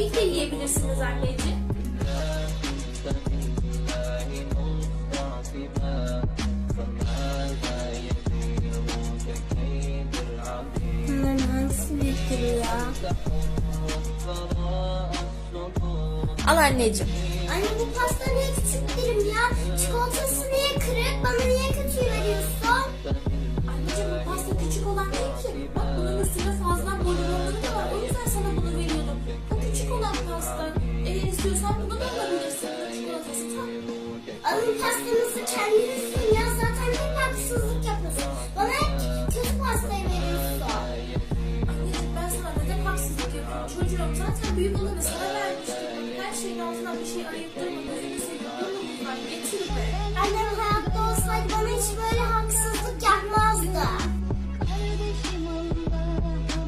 Tabii ki yiyebilirsiniz anneciğim. Ya? Al anneciğim. Anne bu pasta niye küçük dilim ya? Çikolatası niye kırık? Bana niye istiyorsan bunu da alabilirsin. Çikolatası tam. Alın pastanızı kendiniz ya. Zaten hep haksızlık yapıyorsun. Bana hep kötü pastayı veriyorsun. Anneciğim ben sana neden haksızlık yapıyorum? Çocuğum zaten büyük olanı sana vermiştim. Her şeyin altından bir şey arayıp durma. Gözünü seveyim. Bunu fark getir be. Annem